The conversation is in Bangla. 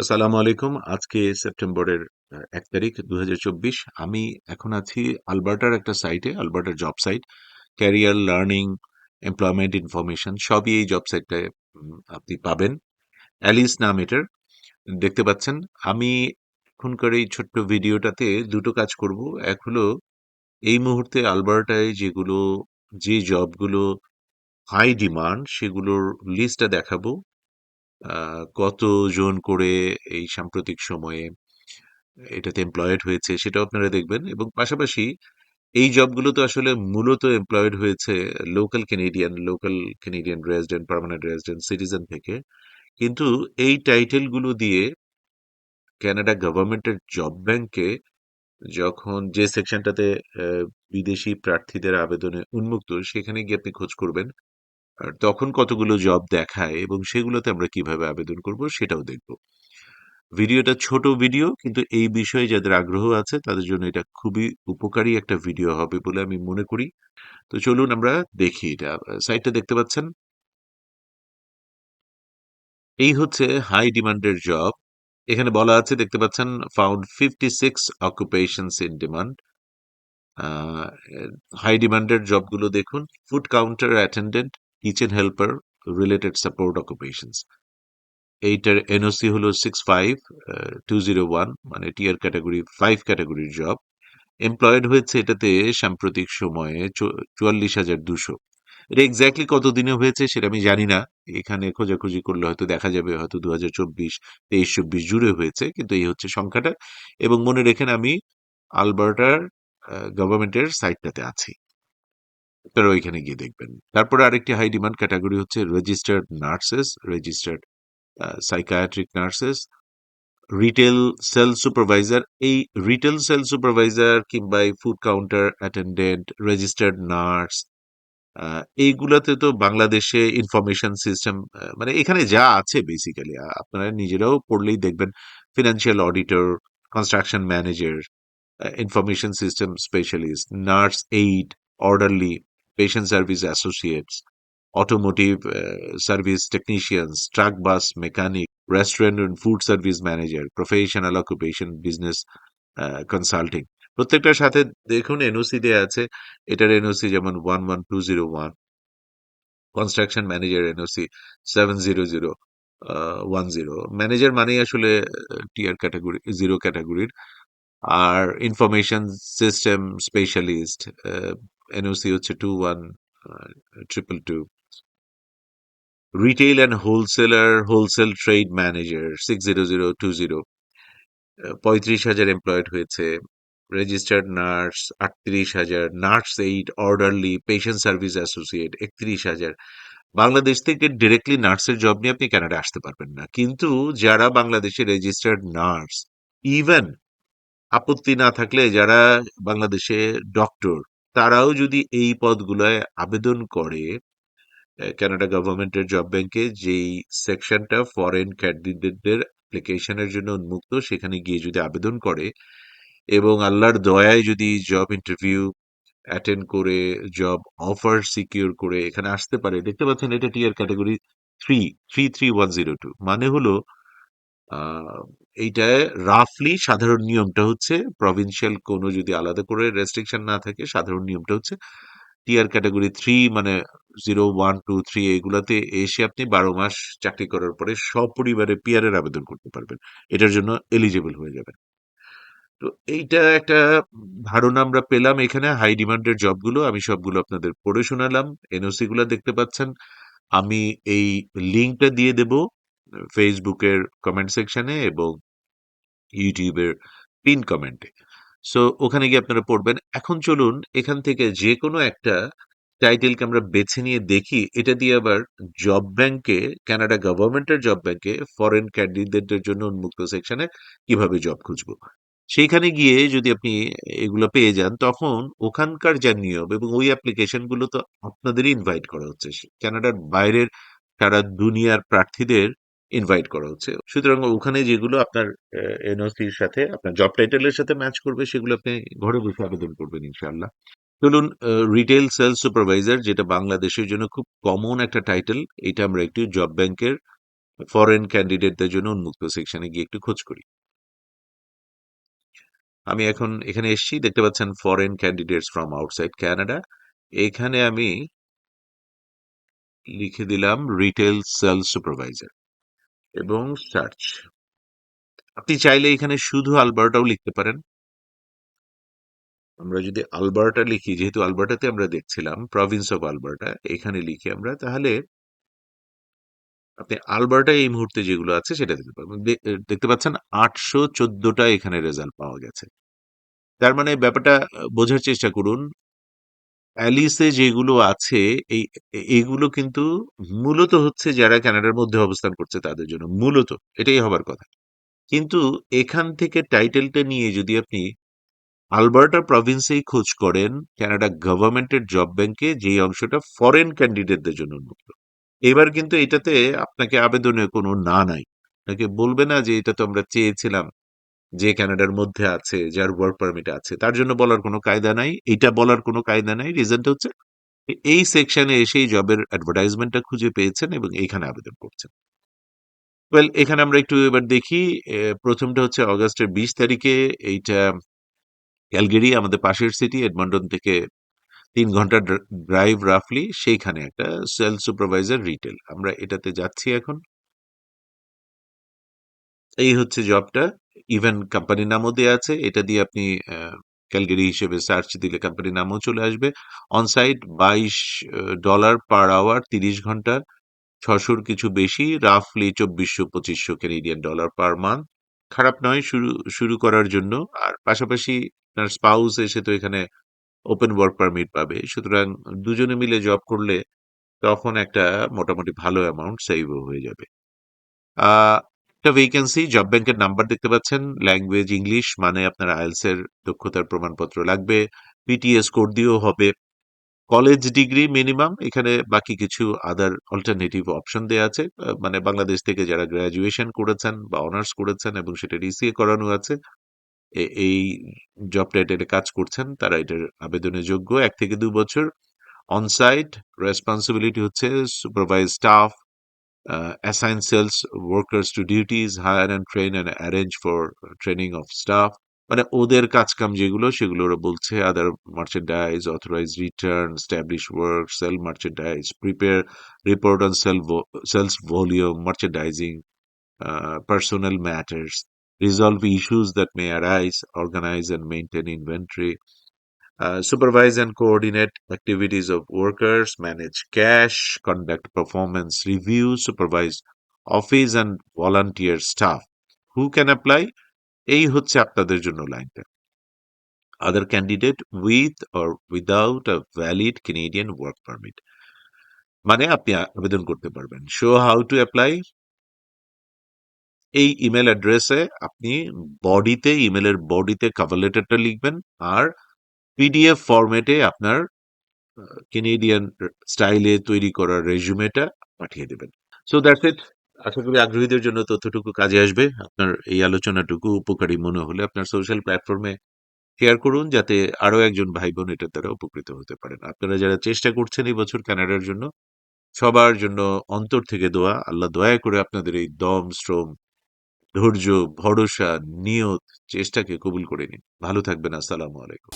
আসসালামু আলাইকুম। আজকে সেপ্টেম্বরের ১ তারিখ ২০২৪ আমি এখন আছি আলবার্টার একটা সাইটে, আলবার্টার job site. Career, learning, employment information সবই এই জব সাইটটায় আপনি পাবেন। অ্যালিস নাম এটার। দেখতে পাচ্ছেন। আমি এখনকার এই ছোট্ট ভিডিওটাতে দুটো কাজ করব। এক হলো এই মুহূর্তে আলবার্টায় যেগুলো যে জবগুলো হাই ডিমান্ড সেগুলোর লিস্টটা দেখাবো। কতজন করে এই সাম্প্রতিক সময়ে এটাতে এমপ্লয়েড হয়েছে সেটাও আপনারা দেখবেন এবং পাশাপাশি এই জবগুলো তো আসলে মূলত এমপ্লয়েড হয়েছে local Canadian, local Canadian resident, permanent resident, citizen থেকে। কিন্তু এই টাইটেলগুলো দিয়ে কানাডা গভর্নমেন্টের জব ব্যাংকে যখন যে সেকশনটাতে বিদেশি প্রার্থীদের আবেদনে উন্মুক্ত সেখানে গিয়ে আপনি খোঁজ করবেন। আর তখন কতগুলো জব দেখায় এবং সেগুলোতে আমরা কীভাবে আবেদন করব সেটাও দেখব। ভিডিওটা ছোট ভিডিও কিন্তু এই বিষয়ে যাদের আগ্রহ আছে তাদের জন্য এটা খুবই উপকারী একটা ভিডিও হবে বলে আমি মনে করি। তো চলুন আমরা দেখি এটা। সাইটটা দেখতে পাচ্ছেন? এই হচ্ছে হাই ডিমান্ডের জব। এখানে বলা আছে দেখতে পাচ্ছেন found 56 occupations in demand. High ডিমান্ডের জবগুলো দেখুন। Food counter attendant, kitchen helper, related support occupations. এইটার এনওসি হলো six five two zero one মানে টিয়ার ক্যাটাগরি ফাইভ ক্যাটাগরির জব। এমপ্লয়েড হয়েছে এটাতে সাম্প্রতিক সময়ে চুয়াল্লিশ হাজার দুশো এটা এক্সাক্টলি কতদিনে হয়েছে সেটা আমি জানি না। এখানে খোঁজাখুঁজি করলে হয়তো দেখা যাবে হয়তো ২০২৪, ২৩-২৪ জুড়ে হয়েছে। কিন্তু এই হচ্ছে সংখ্যাটা এবং মনে রেখেন আমি আলবার্টার গভর্নমেন্টের সাইটটাতে আছি। আপনারা ওইখানে গিয়ে দেখবেন। তারপরে আরেকটি হাই ডিমান্ড ক্যাটাগরি হচ্ছে registered nurses, registered psychiatric nurses, retail sale supervisor. এই রিটেল সেল সুপারভাইজার কিংবা এই food counter attendant, registered nurse এইগুলাতে তো বাংলাদেশে ইনফরমেশন সিস্টেম মানে এখানে যা আছে বেসিক্যালি আপনারা নিজেরাও পড়লেই দেখবেন financial auditor, construction manager, information system specialist, nurse aide, orderly, patient service associates, automotive uh service technicians, truck bus mechanic, restaurant and food service manager, professional occupation, business uh consulting. প্রত্যেকটার সাথে দেখুন এনওসি দেয়া আছে। এটার এনওসি যেমন 11201 construction manager NOC 700 uh 10 manager মানেই আসলে টিয়ার ক্যাটাগরি জিরো ক্যাটাগরির আর ইনফরমেশন সিস্টেম স্পেশালিস্ট এনওসি হচ্ছে 21 uh 222 retail and wholesaler, wholesale trade manager 60020 uh ৩৫,০০০ employed হয়েছে। Registered nurse ৩৮,০০০, nurse aide, orderly, patient service associate ৩১,০০০। Bangladesh থেকে ডিরেক্টলি নার্সের জব নিয়ে আপনি কানাডায় আসতে পারবেন না। কিন্তু যারা বাংলাদেশে রেজিস্টার্ড নার্স, ইভেন আপত্তি না থাকলে যারা বাংলাদেশে ডক্টর, তারাও যদি এই পদগুলায় আবেদন করে এ কানাডা গভর্নমেন্টের জব ব্যাংকে যেই সেকশনটা ফরেন ক্যান্ডিডেটদের অ্যাপ্লিকেশনের জন্য উন্মুক্ত সেখানে গিয়ে যদি আবেদন করে এবং আল্লাহর দয়ায় যদি জব ইন্টারভিউ অ্যাটেন্ড করে জব অফার সিকিউর করে এখানে আসতে পারে। দেখতে পাচ্ছেন এটা টিয়ার ক্যাটেগরি 3, 33102 মানে হলো এইটায় রাফলি সাধারণ নিয়মটা হচ্ছে প্রভিন্সিয়াল কোনো যদি আলাদা করে রেস্ট্রিকশন না থাকে সাধারণ নিয়মটা হচ্ছে টিয়ার ক্যাটাগরি থ্রি মানে 0, 1, 2, 3 এগুলাতে এসে আপনি ১২ মাস চাকরি করার পরে সপরিবারে পিআর-এর আবেদন করতে পারবেন। এটার জন্য এলিজিবল হয়ে যাবেন। তো এইটা একটা ধারণা আমরা পেলাম এখানে হাই ডিমান্ডের জবগুলো। আমি সবগুলো আপনাদের পড়ে শোনালাম। এনওসি গুলা দেখতে পাচ্ছেন। আমি এই লিঙ্কটা দিয়ে দেব ফেসবুকের কমেন্ট সেকশনে এবং ইউটিউবের পিন কমেন্টে। সো ওখানে গিয়ে আপনারা পড়বেন। এখন চলুন, এখান থেকে যেকোনো একটা টাইটেলকে আমরা বেছে নিয়ে দেখি এটা দিয়ে আবার জব ব্যাংকে কানাডা গভর্নমেন্টের জব ব্যাংকে ফরেন ক্যান্ডিডেটদের জন্য উন্মুক্ত সেকশনে কীভাবে জব খুঁজবো। সেইখানে গিয়ে যদি আপনি এগুলো পেয়ে যান, তখন ওখানকার যা নিয়ম এবং ওই অ্যাপ্লিকেশনগুলো তো আপনাদেরই ইনভাইট করা হচ্ছে। কানাডার বাইরের সারা দুনিয়ার প্রার্থীদের ইনভাইট করা হচ্ছে। সুতরাং ওখানে যেগুলো আপনার এনওসির সাথে, আপনার জব টাইটেলের সাথে ম্যাচ করবে, সেগুলো আপনি ঘরে বসে আবেদন করবেন ইনশাল্লাহ চলুন আ রিটেইল সেলস সুপারভাইজার যেটা বাংলাদেশের জন্য খুব কমন একটা টাইটেল। এটা আমরা একটু জব ব্যাংকের ফরেন ক্যান্ডিডেটদের জন্য উন্মুক্ত সেকশনে গিয়ে একটু খোঁজ করি আমি এখন এখানে এসেছি, দেখতে পাচ্ছেন foreign candidates from outside Canada এখানে আমি লিখে দিলাম রিটেল সেল সুপারভাইজার এবং সার্চ আপনি চাইলে এখানে শুধু আলবার্টাও লিখতে পারেন। আমরা যদি আলবার্টা লিখি, যেহেতু আলবার্টাতে আমরা দেখছিলাম প্রভিন্স অফ আলবার্টা এখানে লিখি আমরা, তাহলে আপনি আলবার্টা এই মুহূর্তে যেগুলো আছে সেটা দেখতে পাবেন। দেখতে পাচ্ছেন আটশো চোদ্দটা এখানে রেজাল্ট পাওয়া গেছে। তার মানে ব্যাপারটা, বোঝার চেষ্টা করুন অ্যালিসে যেগুলো আছে, এই এইগুলো কিন্তু মূলত হচ্ছে যারা কানাডার মধ্যে অবস্থান করছে তাদের জন্য, মূলত, এটাই হবার কথা। কিন্তু এখান থেকে টাইটেলটা নিয়ে যদি আপনি আলবার্টা প্রভিন্সেই খোঁজ করেন, কানাডা গভর্নমেন্টের জব ব্যাংকে যে অংশটা ফরেন ক্যান্ডিডেটদের জন্য উন্মুক্ত এবার কিন্তু এটাতে আপনাকে আবেদনের কোনো না নাই। আপনাকে বলবে না যে এটা তো আমরা চেয়েছিলাম। যে কানাডার মধ্যে আছে, যার ওয়ার্ক পারমিট আছে, তার জন্য বলার কোনো কায়দা নাই। এটা বলার কোনো কায়দা নাই। রিজনটা হচ্ছে, এই সেকশনে এসেই জবের অ্যাডভার্টাইজমেন্টটা খুঁজে পেয়েছেন এবং এইখানে আবেদন করছেন। ওয়েল এখানে আমরা একটু এবার দেখি প্রথমটা হচ্ছে অগাস্টের বিশ তারিখে এইটা ক্যালগেরি আমাদের পাশের সিটি এডমন্টন থেকে তিন ঘণ্টা ড্রাইভ রাফলি সেইখানে একটা সেল সুপারভাইজার রিটেল আমরা এটাতে যাচ্ছি এখন। এই হচ্ছে জবটা ইভেন কোম্পানির নামও দেওয়া আছে, এটা দিয়ে আপনি ক্যালগেরি হিসেবে সার্চ দিলে কোম্পানির নামও চলে আসবে। অনসাইট বাইশ ডলার পার আওয়ার তিরিশ ঘণ্টা, ছশোর কিছু বেশি রাফলি চব্বিশশো, পঁচিশশো ক্যানেডিয়ান ডলার পার মান্থ খারাপ নয়, শুরু শুরু করার জন্য। আর পাশাপাশি আপনার স্পাউস এসে তো এখানে ওপেন ওয়ার্ক পারমিট পাবে। সুতরাং দুজনে মিলে জব করলে তখন একটা মোটামুটি ভালো অ্যামাউন্ট সেভও হয়ে যাবে। একটা ভেকেন্সি জব ব্যাংকের নাম্বার দেখতে পাচ্ছেন ল্যাঙ্গুয়েজ ইংলিশ মানে আপনার আইএলস এর দক্ষতার প্রমাণপত্র লাগবে পিটিএস কোড দিয়েও হবে কলেজ ডিগ্রি মিনিমাম এখানে বাকি কিছু আদার অল্টারনেটিভ অপশন দেওয়া আছে মানে বাংলাদেশ থেকে যারা গ্রাজুয়েশন করেছেন বা অনার্স করেছেন এবং সেটা রিসিএ করানো আছে এই জব টাইটেলে কাজ করছেন, তারা এটার আবেদনের যোগ্য, এক থেকে দু বছর অনসাইট রেসপন্সিবিলিটি হচ্ছে supervise staff uh, assign sales workers to duties, hire and train and arrange for training of staff. মানে ওদের কাজ কাম যেগুলো সেগুলো ওরা বলছে other merchandise authorize return establish work sell merchandise prepare report on sale sales volume merchandising personal matters resolve issues that may arise organize and maintain inventory uh, supervise and coordinate activities of workers, manage cash, conduct performance review, supervise office and volunteer staff. Who can apply? এই হচ্ছে আপনাদের জন্য লাইনটা other candidate with or without a valid Canadian work permit মানে আপনি আবেদন করতে পারবেন শো হাউ টু অ্যাপ্লাই এই ইমেল অ্যাড্রেসে আপনি বডিতে ইমেলের বডিতে কভার লেটারটা লিখবেন আর পিডিএফ ফরম্যাটে আপনার কেনেডিয়ান স্টাইলে তৈরি করা রেজুমেটা পাঠিয়ে দেবেন। সো দ্যাটস ইট আশা করি আগ্রহীদের জন্য তথ্যটুকু কাজে আসবে। আপনার এই আলোচনাটুকু উপকারী মনে হলে আপনার সোশ্যাল প্ল্যাটফর্মে শেয়ার করুন, যাতে আরও একজন ভাই বোন এটার দ্বারা উপকৃত হতে পারেন। আপনারা যারা চেষ্টা করছেন এই বছর কানাডার জন্য, সবার জন্য অন্তর থেকে দোয়া, আল্লাহ দয়া করে আপনাদের এই দম, শ্রম, ধৈর্য, ভরসা, নিয়ত, চেষ্টাকে কবুল করে নিন। ভালো থাকবেন। আসসালামু আলাইকুম।